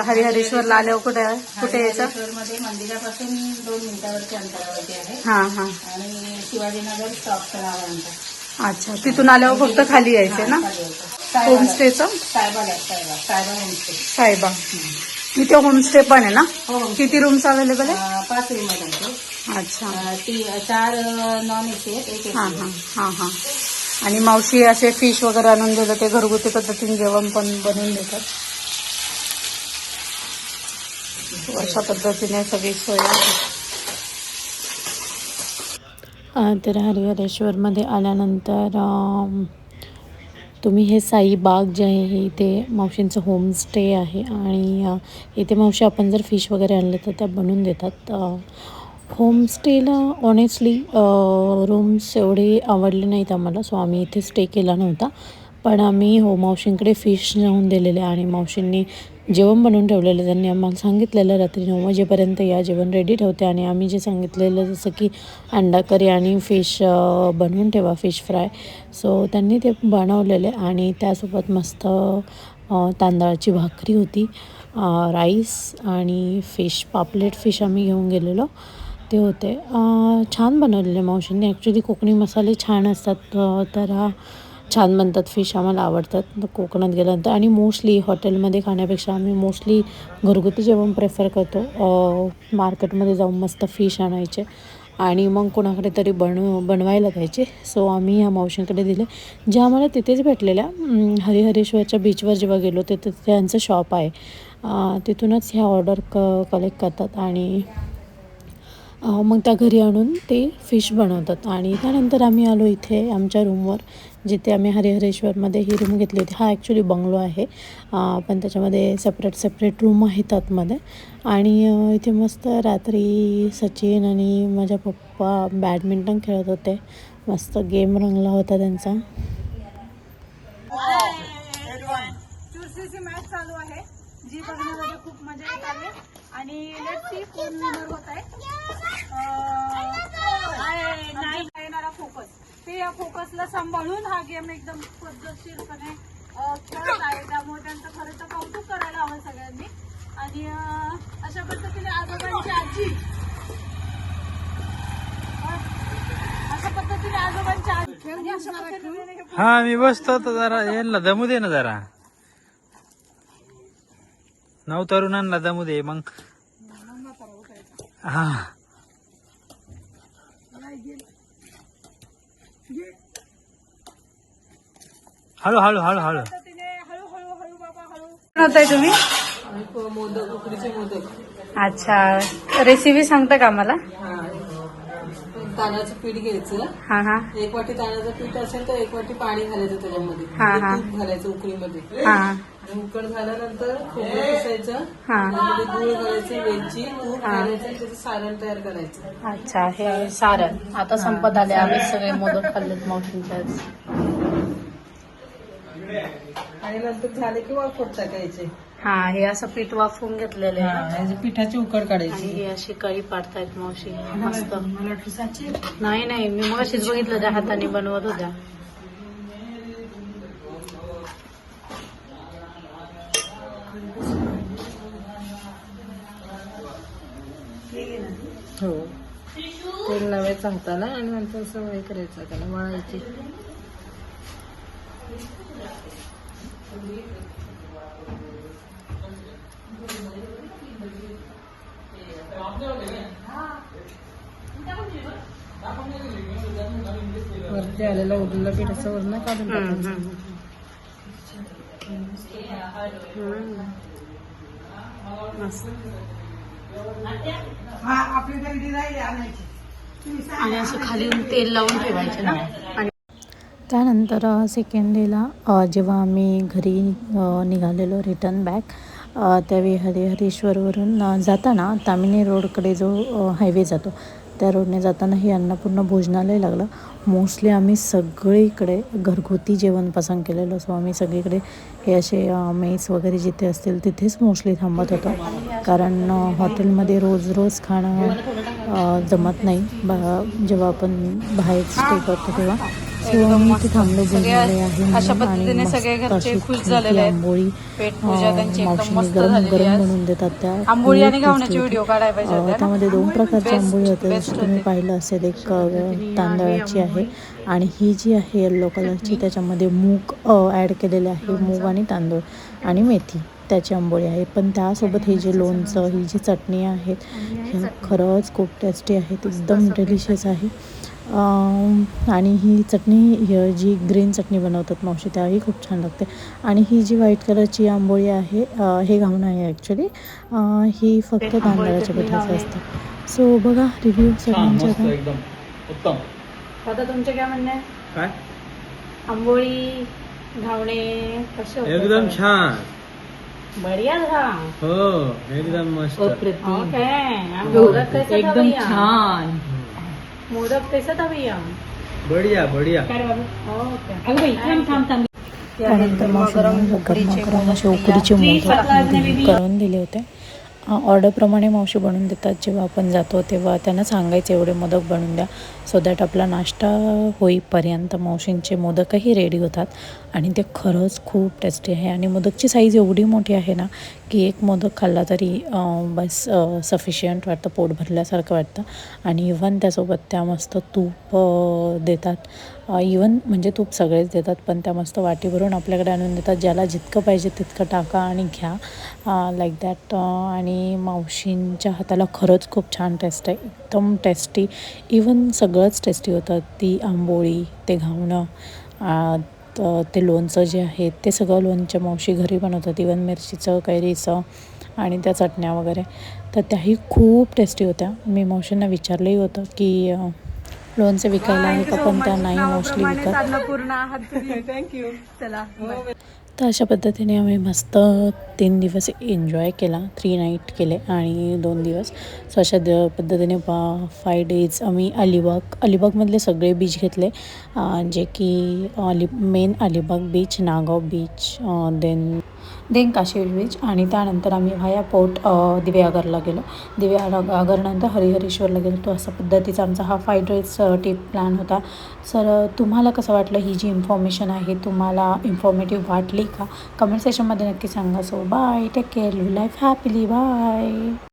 हरिहरेश्वरला आल्यावर कुठे आहे? कुठे यायचं मध्ये मंदिरापासून दोन मिनिटावरती अंतरावरती आहे. हा हा. आणि शिवाजीनगर आहे आमचं अच्छा तिथून आल्यावर फक्त खाली यायचंय ना? होमस्टेचं? सायबाग सायबाग होमस्टे. साहेबा इथे होमस्टे पण आहे ना? हो किती रूम्स अवेलेबल आहे? पाच रूम आहेत अच्छा. ती चार नॉन एसी आहेत एक हा हा हा हा. आणि मावशी असे फिश वगैरे आणून दिलं ते घरगुती पद्धतीने जेवण पण बनवून देतात. अशा पद्धतीने सगळी सोय आहे. तर हरिहरेश्वरमध्ये आल्यानंतर तुम्ही हे साई बाग जे आहे हे इथे मावशींचं होमस्टे आहे आणि इथे मावशी आपण जर फिश वगैरे आणले तर त्या बनवून देतात. होमस्टेला ऑनेस्टली रूम्स एवढे आवडले नाहीत आम्हाला. सो आम्ही इथे स्टे केला नव्हता. पण आम्ही हो मावशींकडे फिश नेऊन दिलेले आणि मावशींनी जेवण बनवून ठेवलेलं. त्यांनी आम्हाला सांगितलेलं रात्री नऊ वाजेपर्यंत या जेवण रेडी ठेवते. आणि आम्ही जे सांगितलेलं जसं की अंडा करी आणि फिश बनवून ठेवा फिश फ्राय सो त्यांनी ते बनवलेले आणि त्यासोबत मस्त तांदळाची भाकरी होती राईस आणि फिश पापलेट फिश आम्ही घेऊन गेलेलो. ते होते. छान बनवलेले मावशींनी. ॲक्च्युली कोकणी मसाले छान असतात. तर छान बनतात फिश आम्हाला आवडतात. कोकणात गेल्यानंतर आणि मोस्टली हॉटेलमध्ये खाण्यापेक्षा आम्ही मोस्टली घरगुती जेवण प्रेफर करतो. मार्केटमध्ये जाऊन मस्त फिश आणायचे आणि मग कोणाकडे तरी बनव बनवायला द्यायचे सो आम्ही ह्या मावशींकडे दिले. ज्या आम्हाला तिथेच भेटलेल्या हरिहरेश्वरच्या बीचवर जेव्हा गेलो तिथे त्यांचं शॉप आहे. तिथूनच ह्या ऑर्डर क कलेक्ट करतात आणि मग त्या घरी आणून ते फिश बनवतात. आणि त्यानंतर आम्ही आलो इथे आमच्या रूमवर जिथे आम्ही हरिहरेश्वरमध्ये ही रूम घेतली होती. हा ॲक्च्युली बंगलो आहे. पण त्याच्यामध्ये सेपरेट सेपरेट रूम आहेत आतमध्ये. आणि इथे मस्त रात्री सचिन आणि माझ्या पप्पा बॅडमिंटन खेळत होते. मस्त गेम रंगला होता त्यांचा. मॅच चालू आहे जी खूप मजा येत आहे आणि नाही येणारा फोकस ते या फोकसला सांभाळून हा गेम एकदम पद्धतशीरपणे खेळत आहे त्यामुळे त्यांचं खरं तर कौतुक करायला हवं सगळ्यांनी आणि अशा पद्धतीने आजोबांची आजी अशा पद्धतीने आजोबांची आजी आणि अशा पद्धतीने हा मी बसतो तर जरा. यांना दमू दे ना जरा. नऊ तरुणांना दमू दे मग. हा. हळू हळू हळू हळू. पद्धतीने हळूहळू हळू बाबा हळू बनवताय तुम्ही? मोदक उकडीचे मोदक अच्छा. रेसिपी सांगता का मला तांदळाचं पीठ घ्यायचं. हा हा. एक वाटी तांदळाचं पीठ असेल तर एक वाटी पाणी घालायचं त्याच्यामध्ये. हा, हा. तूप घालायचं उकळीमध्ये. उकळ झाल्यानंतर खोबरं पिसायचं हा. गुळ घालायचं वेलची तूप हा. घालायचं आणि त्याचं सारण तयार करायचं. अच्छा हे सारण. आता संपत आले. आम्ही सगळे मोदक खाल्लेत मावशींच्याच आणि नंतर झाले की वाफवत टाकायचे. हा हे असं पीठ वाफवून घेतलेलं आहे? आणि पिठाची उकड आणि काढायची ही अशी कळी पाडतायत मावशी. मस्त. नाही नाही मी मग अशीच बघितलं त्या हाताने बनवत होत्या. हो. तेल लावायचं हाताला आणि नंतर सवय करायचं त्याला वळायची वरती आलेला उरलेला पीठ असं वरण काढून आणि असं खाली तेल लावून ठेवायचे ना. आणि त्यानंतर सेकंड डेला जेव्हा आम्ही घरी निघालेलो रिटर्न बॅक त्यावेळी हरिहरेश्वरवरून जाताना तामिनी रोडकडे जो हायवे जातो त्या रोडने जाताना हे अन्नपूर्ण भोजनालय लागलं. मोस्टली आम्ही सगळीकडे घरगुती जेवण पसंत केलेलं. सो आम्ही सगळीकडे हे असे मेस वगैरे जिथे असतील तिथेच मोस्टली थांबत होतो. कारण हॉटेलमध्ये रोज रोज खाणं जमत नाही. ब जेव्हा आपण बाहेर स्टे करतो तेव्हा. अशा पद्धतीने मस्त सगळे घरचे अशी खुश छानशी झालेले आहेत. आंबोळी त्यांची एकदम मस्त झालेली आहे. आणि घावण्याचे व्हिडिओ काढायला पाहिजे त्यामध्ये दोन प्रकारची Best- आंबोळी होते तुम्ही. पाहिलं असेल एक तांदळाची आहे. आणि ही जी आहे येल्लो कलरची त्याच्यामध्ये मूग ॲड केलेले आहे. मूग आणि तांदूळ आणि मेथी त्याची आंबोळी आहे. पण त्यासोबत हे जे लोणचं ही जी चटणी आहे ही खरंच खूप टेस्टी आहे. एकदम डिलिशियस आहे. आणि ही चटणी ही जी ग्रीन चटणी बनवतात मावशी त्याही खूप छान लागते. आणि ही जी व्हाईट कलरची आंबोळी आहे हे घावणं आहे ॲक्च्युली ही फक्त तांदळाच्या पिठाचं असतं. सो बघा रिव्ह्यू सगळ्यांच्या आता. एकदम. उत्तम. आता तुमचे काय म्हणणे आहे? काय? आंबोळी घावणे कसे होते? एकदम छान. बढिया था हो एकदम मस्त. ओके. था भैया छान. मोदक कैसे था भैया बढिया बढिया. त्यानंतर असे उकडीचे मोदक करून दिले होते. ऑर्डरप्रमाणे मावशी बनवून देतात. जेव्हा आपण जातो तेव्हा त्यांना सांगायचं एवढे मोदक बनवून द्या. सो दॅट आपला नाश्ता होईपर्यंत मावशींचे मोदकही रेडी होतात. आणि ते खरंच खूप टेस्टी आहे. आणि मोदकची साईज एवढी मोठी आहे ना की एक मोदक खाल्ला तरी बस सफिशियंट वाटतं पोट भरल्यासारखं वाटतं. आणि इव्हन त्यासोबत त्या मस्त तूप देतात. इवन म्हणजे तूप सगळेच देतात पण त्या मस्त वाटीभरून आपल्याकडे आणून देतात. ज्याला जितकं पाहिजे तितकं टाका आणि घ्या. लाईक दॅट आणि मावशींच्या हाताला खरंच खूप छान टेस्ट आहे. एकदम टेस्टी इवन सगळंच टेस्टी होतं. ती आंबोळी ते घावणं त- लोणचं जे आहे ते सगळं लोणच्या मावशी घरी बनवतात. इवन मिरचीचं कैरीचं आणि त्या चटण्या वगैरे. तर त्याही खूप टेस्टी होत्या. मी मावशींना विचारलंही होतं की लोणचं विकायला आहे का पण त्या नाही मोस्टली विकत. पूर्ण. आहात थँक्यू चला तर अशा पद्धतीने आम्ही मस्त तीन दिवस एन्जॉय केला. थ्री नाईट केले आणि दोन दिवस. सो अशा द पद्धतीने फाय डेज आम्ही अलिबाग अलिबागमधले सगळे बीच घेतले. जे की Ali main Alibag beach Nagaon beach then then Kashid beach आणि त्यानंतर आम्ही व्हाया पोर्ट दिव्यागरला गेलो. दिव्यागरनंतर हरिहरेश्वरला गेलो. तो असा पद्धतीचा आमचा हा फाय डेज ट्रिप प्लॅन होता. सर तुम्हाला कसं वाटलं ही जी इन्फॉर्मेशन आहे तुम्हाला इन्फॉर्मेटिव्ह वाटली का? कमेंट सेशनमध्ये नक्की सांगा. So bye take care life happily bye